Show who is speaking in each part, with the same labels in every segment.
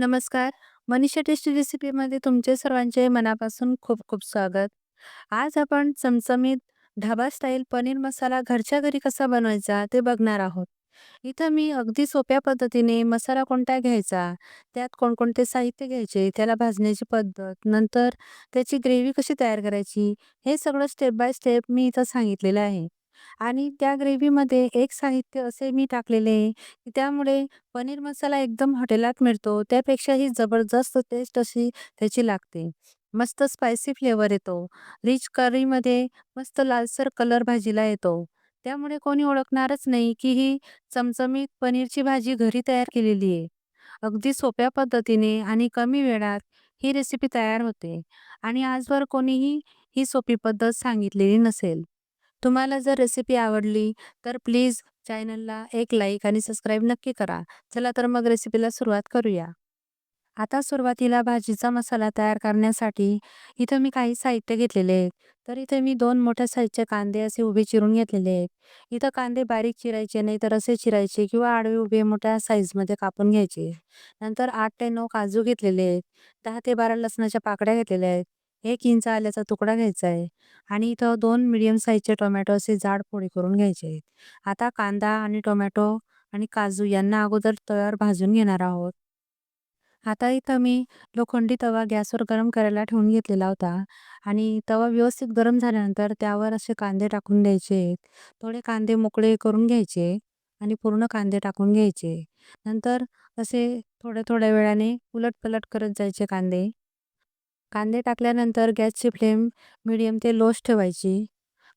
Speaker 1: नमस्कार. मनीषा टेस्टी रेसिपीमध्ये तुमचे सर्वांचे मनापासून खूप खूप स्वागत. आज आपण चमचमीत ढाबा स्टाईल पनीर मसाला घरच्या घरी कसा बनवायचा ते बघणार आहोत. इथं मी अगदी सोप्या पद्धतीने मसाला कोणता घ्यायचा, त्यात कोणकोणते साहित्य घ्यायचे, त्याला भाजण्याची पद्धत, नंतर त्याची ग्रेव्ही कशी तयार करायची, हे सगळं स्टेप बाय स्टेप मी इथं सांगितलेलं आहे. आणि त्या ग्रेव्हीमध्ये एक साहित्य असे मी टाकलेले आहे, की त्यामुळे पनीर मसाला एकदम हॉटेलात मिळतो त्यापेक्षाही जबरदस्त टेस्ट अशी त्याची लागते. मस्त स्पायसी फ्लेवर येतो. रिच करीमध्ये मस्त लालसर कलर भाजीला येतो. त्यामुळे कोणी ओळखणारच नाही, की ही चमचमीत पनीरची भाजी घरी तयार केलेली आहे. अगदी सोप्या पद्धतीने आणि कमी वेळात ही रेसिपी तयार होते आणि आजवर कोणीही ही सोपी पद्धत सांगितलेली नसेल. तुम्हाला जर रेसिपी आवडली तर प्लीज चॅनलला एक लाईक आणि सबस्क्राईब नक्की करा. चला तर मग रेसिपीला सुरुवात करूया. आता सुरुवातीला भाजीचा मसाला तयार करण्यासाठी इथं मी काही साहित्य घेतलेले आहेत. तर इथे मी दोन मोठ्या साईजचे कांदे असे उभे चिरून घेतलेले आहेत. इथं कांदे बारीक चिरायचे नाही तर असे चिरायचे किंवा आडवे उभे मोठ्या साईजमध्ये कापून घ्यायचे. नंतर आठ ते नऊ काजू घेतलेले आहेत. दहा ते बारा लसणाच्या पाकड्या घेतलेल्या आहेत. एक इंच आल्याचा तुकडा घ्यायचा आहे आणि इथं दोन मिडियम साईजचे टोमॅटो असे जाड फोडी करून घ्यायचे आहेत. आता कांदा आणि टोमॅटो आणि काजू यांना अगोदर तव्यावर भाजून घेणार आहोत. आता इथं मी लोखंडी तवा गॅसवर गरम करायला ठेवून घेतलेला होता आणि तवा व्यवस्थित गरम झाल्यानंतर त्यावर असे कांदे टाकून द्यायचे. थोडे कांदे मोकळे करून घ्यायचे आणि पूर्ण कांदे टाकून घ्यायचे. नंतर असे थोड्या थोड्या वेळाने उलट-पलट करत जायचे कांदे. कांदे टाकल्यानंतर गॅसची फ्लेम मीडियम ते लोच ठेवायची.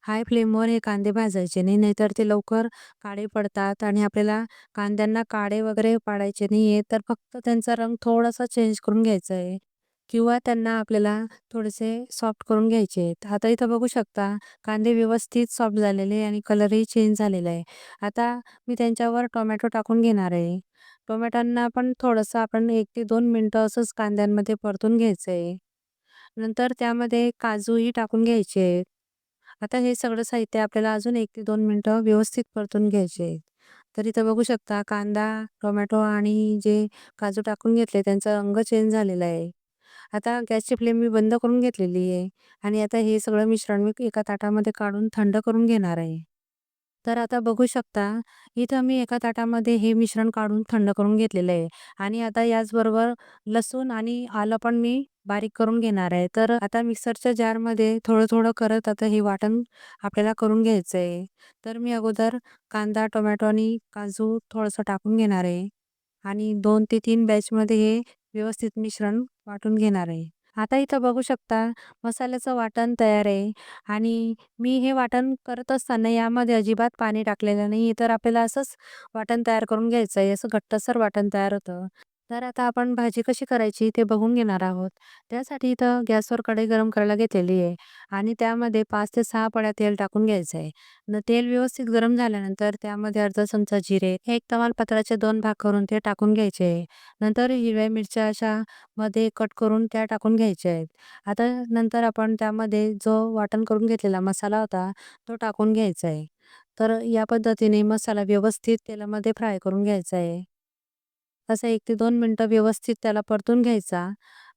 Speaker 1: हाय फ्लेमवर हे कांदे भाजायचे नाही नाहीतर ते लवकर काळे पडतात आणि आपल्याला कांद्यांना काळे वगैरे पाडायचे आहे तर फक्त त्यांचा रंग थोडासा चेंज करून घ्यायचा आहे किंवा त्यांना आपल्याला थोडेसे सॉफ्ट करून घ्यायचे आहेत. आता इथं बघू शकता कांदे व्यवस्थित सॉफ्ट झालेले आणि कलरही चेंज झालेला आहे. आता मी त्यांच्यावर टोमॅटो टाकून घेणार आहे. टोमॅटोंना पण थोडंसं आपण एक ते दोन मिनिटं असंच कांद्यांमध्ये परतून घ्यायचं आहे. नंतर त्यामध्ये काजूही टाकून घ्यायचे आहेत. आता हे सगळं साहित्य आपल्याला अजून एक ते दोन मिनटं व्यवस्थित परतून घ्यायचे आहेत. तर इथं बघू शकता कांदा, टोमॅटो आणि जे काजू टाकून घेतले त्यांचा रंग चेंज झालेला आहे. आता गॅसची फ्लेम मी बंद करून घेतलेली आहे आणि आता हे सगळं मिश्रण मी एका ताटामध्ये काढून थंड करून घेणार आहे. तर आता बघू शकता इथं मी एका ताटामध्ये हे मिश्रण काढून थंड करून घेतलेलं आहे आणि आता याचबरोबर लसूण आणि आलं पण मी बारीक करून घेणार आहे. तर आता मिक्सरच्या जारमध्ये थोडं थोडं करत आता हे वाटण आपल्याला करून घ्यायचं आहे. तर मी अगोदर कांदा, टोमॅटो आणि काजू थोडंसं टाकून घेणार आहे आणि दोन ते तीन बॅचमध्ये हे व्यवस्थित मिश्रण वाटून घेणार आहे. आता इथं बघू शकता मसाल्याचं वाटण तयार आहे आणि मी हे वाटण करत असताना यामध्ये अजिबात पाणी टाकलेलं नाही. तर आपल्याला असंच वाटण तयार करून घ्यायचं आहे असं घट्टसर वाटण तयार होतं. तर आता आपण भाजी कशी करायची ते बघून घेणार आहोत. त्यासाठी इथं गॅसवर कढई गरम करायला घेतलेली आहे आणि त्यामध्ये पाच ते सहा पळ्या तेल टाकून घ्यायचं आहे. न तेल व्यवस्थित गरम झाल्यानंतर त्यामध्ये अर्धा चमचा जिरे एक तमालपत्राचे दोन भाग करून ते टाकून घ्यायचे आहे. नंतर हिरव्या मिरच्या अशा मध्ये कट करून त्या टाकून घ्यायच्या आहेत. आता नंतर आपण त्यामध्ये जो वाटण करून घेतलेला मसाला होता तो टाकून घ्यायचा आहे. तर या पद्धतीने मसाला व्यवस्थित तेलामध्ये फ्राय करून घ्यायचा आहे. असं एक ते दोन मिनटं व्यवस्थित त्याला परतून घ्यायचा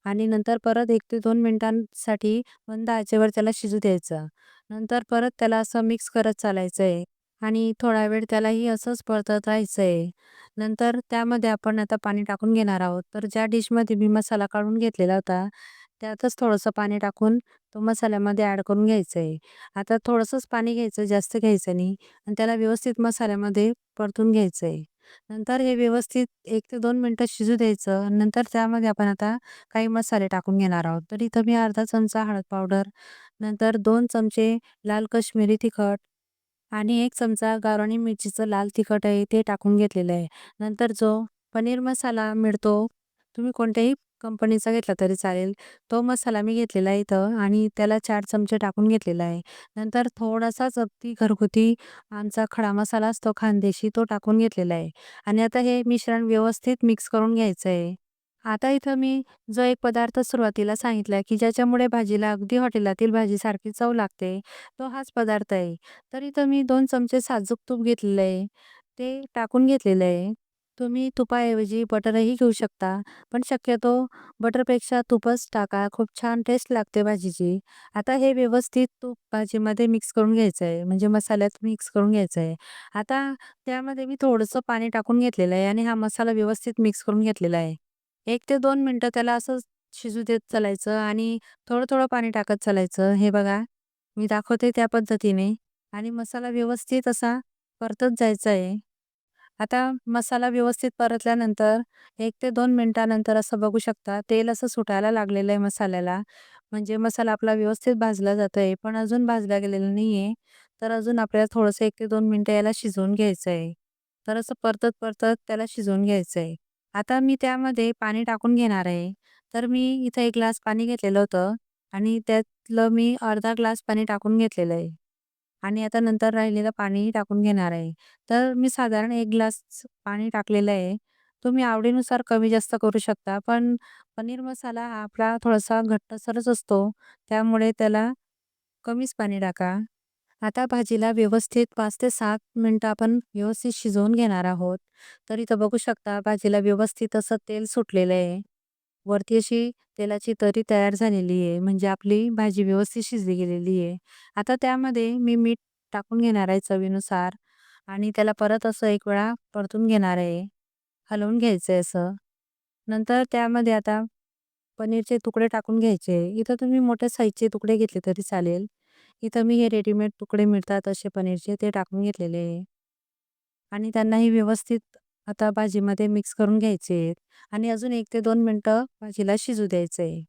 Speaker 1: आणि नंतर परत एक ते दोन मिनिटांसाठी मंद आचेवर त्याला शिजू द्यायचं. नंतर परत त्याला असं मिक्स करत चालायचं आहे आणि थोडा वेळ त्यालाही असंच परतत राहायचं आहे नंतर त्यामध्ये आपण आता पाणी टाकून घेणार आहोत. तर ज्या डिशमध्ये मी मसाला काढून घेतलेला होता त्यातच थोडंसं पाणी टाकून तो मसाल्यामध्ये ॲड करून घ्यायचं आहे आता थोडंसंच पाणी घ्यायचं जास्त घ्यायचं नाही आणि त्याला व्यवस्थित मसाल्यामध्ये परतून घ्यायचं आहे नंतर हे व्यवस्थित एक ते दोन मिनटं शिजू द्यायचं नंतर त्यामध्ये आपण आता काही मसाले टाकून घेणार आहोत. तर इथं मी अर्धा चमचा हळद पावडर नंतर दोन चमचे लाल कश्मीरी तिखट आणि एक चमचा गावरानी मिरचीचं लाल तिखट आहे ते टाकून घेतलेलं आहे. नंतर जो पनीर मसाला मिळतो तुम्ही कोणत्याही कंपनीचा घेतला तरी चालेल. तो मसाला मी घेतलेला आहे इथं आणि त्याला चार चमचे टाकून घेतलेला आहे. नंतर थोडासाच अगदी घरगुती आमचा खडा मसाला असतो खानदेशी तो टाकून घेतलेला आहे. आणि आता हे मिश्रण व्यवस्थित मिक्स करून घ्यायचं आहे. आता इथं मी जो एक पदार्थ सुरुवातीला सांगितला की ज्याच्यामुळे भाजीला अगदी हॉटेलातील भाजीसारखी चव लागते तो हाच पदार्थ आहे. तर इथं मी दोन चमचे साजूक तूप घेतलेलं आहे. ते टाकून घेतलेलं आहे. तुम्ही तुपाऐवजी बटरही घेऊ शकता. पण शक्यतो बटरपेक्षा तुपच टाका. खूप छान टेस्ट लागते भाजीची. आता हे व्यवस्थित तूप भाजीमध्ये मिक्स करून घ्यायचं आहे. म्हणजे मसाल्यात मिक्स करून घ्यायचं आहे. आता त्यामध्ये मी थोडंसं पाणी टाकून घेतलेलं आहे आणि हा मसाला व्यवस्थित मिक्स करून घेतलेला आहे. एक ते दोन मिनटं त्याला असं शिजू देत चालायचं आणि थोडं-थोडं पाणी टाकत चालायचं. हे बघा, मी दाखवते त्या पद्धतीने आणि मसाला व्यवस्थित असा परतत जायचा आहे. आता मसाला व्यवस्थित परतल्यानंतर एक ते दोन मिनिटानंतर असं बघू शकता तेल असं सुटायला लागलेलं आहे मसाल्याला. म्हणजे मसाला आपला व्यवस्थित भाजला जातो आहे पण अजून भाजला गेलेला आहे तर अजून आपल्याला थोडंसं एक ते दोन मिनटं याला शिजवून घ्यायचं आहे. तर असं परतत-परतत त्याला शिजवून घ्यायचं आहे. आता मी त्यामध्ये पाणी टाकून घेणार आहे. तर मी इथं एक ग्लास पाणी घेतलेलं होतं आणि त्यातलं मी अर्धा ग्लास पाणी टाकून घेतलेलं आहे. आणि आता नंतर राहिलेलं पाणीही टाकून घेणार आहे. तर मी साधारण एक ग्लास पाणी टाकलेलं आहे. तुम्ही आवडीनुसार कमी जास्त करू शकता. पण पनीर मसाला हा आपला थोडासा घट्टसरच असतो. त्यामुळे त्याला कमीच पाणी टाका. आता भाजीला व्यवस्थित पाच ते सात मिनटं आपण व्यवस्थित शिजवून घेणार आहोत. तर इथं बघू शकता भाजीला व्यवस्थित असं तेल सुटलेलं आहे. वरती अशी तेलाची तरी तयार झालेली आहे. म्हणजे आपली भाजी व्यवस्थित शिजली गेलेली आहे. आता त्यामध्ये मी मीठ टाकून घेणार आहे चवीनुसार आणि त्याला परत असं एक वेळा परतून घेणार आहे. हलवून घ्यायचं आहे असं. नंतर त्यामध्ये आता पनीरचे तुकडे टाकून घ्यायचे. इथं तुम्ही मोठ्या साईजचे तुकडे घेतले तरी चालेल. इथं मी हे रेडीमेड तुकडे मिळतात असे पनीरचे ते टाकून घेतलेले आहे. आणि त्यांनाही व्यवस्थित आता भाजीमध्ये मिक्स करून घ्यायचे आणि अजून एक ते दोन मिनटं भाजीला शिजू द्यायचं आहे.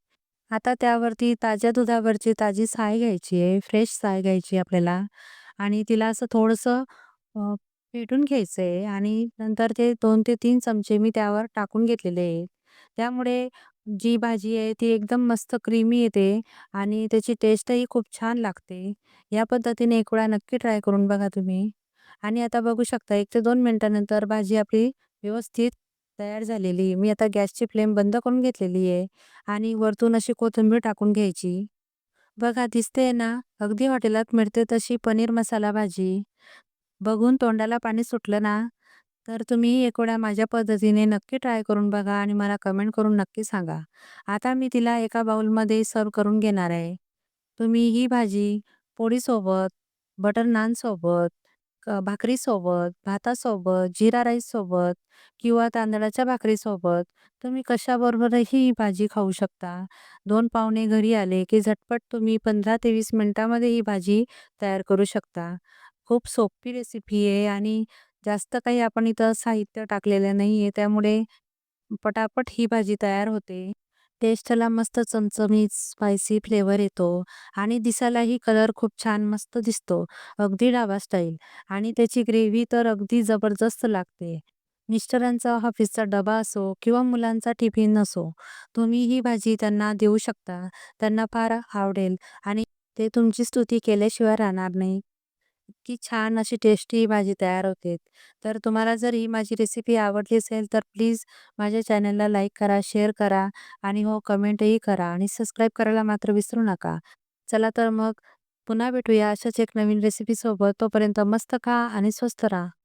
Speaker 1: आता त्यावरती ताज्या दुधावरची ताजी साय घ्यायची आहे. फ्रेश साय घ्यायची आपल्याला आणि तिला असं थोडंसं पेटून फेटून घ्यायचं आहे आणि नंतर ते दोन ते तीन चमचे मी त्यावर टाकून घेतलेले आहेत. त्यामुळे जी भाजी आहे ती एकदम मस्त क्रीमी येते आणि त्याची टेस्टही खूप छान लागते. या पद्धतीने एक वेळा नक्की ट्राय करून बघा तुम्ही. आणि आता बघू शकता एक ते दोन मिनटानंतर भाजी आपली व्यवस्थित तयार झालेली मी आता गॅसची फ्लेम बंद करून घेतलेली आहे आणि वरतून अशी कोथिंबीर टाकून घ्यायची. बघा दिसते ना, अगदी हॉटेलात मिळते तशी पनीर मसाला भाजी. बघून तोंडाला पाणी सुटलं ना, तर तुम्ही एक वेळा माझ्या पद्धतीने नक्की ट्राय करून बघा आणि मला कमेंट करून नक्की सांगा. आता मी तिला एका बाउलमध्ये सर्व करून घेणार आहे. तुम्ही ही भाजी पोळीसोबत, बटर नानसोबत, अ, भाकरीसोबत, भातासोबत, जीरा राईससोबत किंवा तांदळाच्या भाकरीसोबत तुम्ही कशाबरोबरही ही भाजी खाऊ शकता. 2 पाहुणे घरी आले की झटपट तुम्ही 15 ते 20 मिनिटांमध्ये ही भाजी तयार करू शकता. खूप सोपी रेसिपी आहे आणि जास्त काही आपण इथं साहित्य टाकलेलं नाहीये त्यामुळे पटापट ही भाजी तयार होते. टेस्टला मस्त चमचमीत स्पायसी फ्लेवर येतो आणि दिसायलाही कलर खूप छान मस्त दिसतो. अगदी डाबा स्टाईल आणि त्याची ग्रेव्ही तर अगदी जबरदस्त लागते. मिस्टरांचा ऑफिसचा डबा असो किंवा मुलांचा टिफिन असो, तुम्ही ही भाजी त्यांना देऊ शकता. त्यांना फार आवडेल आणि ते तुमची स्तुती केल्याशिवाय राहणार नाही. इतकी छान अशी टेस्टी भाजी तयार होते. तर तुम्हाला जर ही माझी रेसिपी आवडली असेल तर प्लीज माझ्या चॅनलला लाईक करा, शेअर करा आणि हो कमेंटही करा आणि सबस्क्राईब करायला मात्र विसरू नका. चला तर मग पुन्हा भेटूया अशाच एक नवीन रेसिपीसोबत. तोपर्यंत मस्त खा आणि स्वस्त राहा.